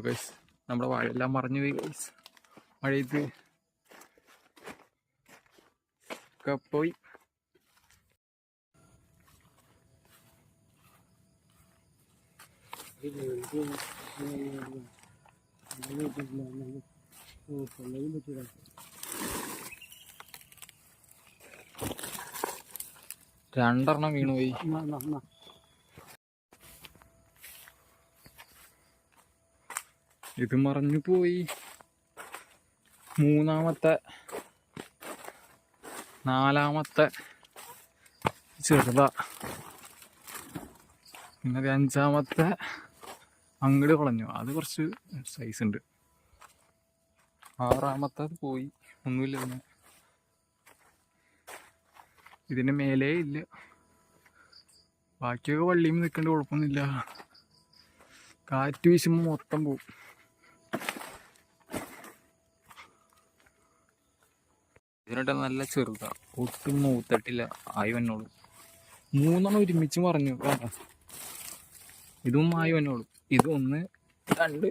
Guys നമ്മുടെ വാഴയെല്ലാം മറിഞ്ഞു പോയി ഗൈസ് മഴയത്ത് പോയി. രണ്ടെണ്ണം വീണുപോയി ഇത് മറഞ്ഞു പോയി മൂന്നാമത്തെ നാലാമത്തെ ചെറുത. പിന്നെ അഞ്ചാമത്തെ അങ്ങട് കളഞ്ഞു. അത് കുറച്ച് സൈസ് ഉണ്ട്. ആറാമത്തെ പോയി. ഒന്നുമില്ല പിന്നെ. ഇതിന് മേലേ ഇല്ല. ബാക്കിയൊക്കെ വള്ളിയും നിൽക്കേണ്ട കുഴപ്പമൊന്നുമില്ല. കാറ്റ് വീശുമ്പോൾ മൊത്തം പോവും. ഇതിനിട്ട് നല്ല ചെറുതാ. ഒട്ടും മൂത്തട്ടില്ല. ആയി വന്നോളൂ. മൂന്നെണ്ണം ഒരുമിച്ച് പറഞ്ഞു? ഇതും ആയി വന്നോളൂ. ഒന്ന് രണ്ട്.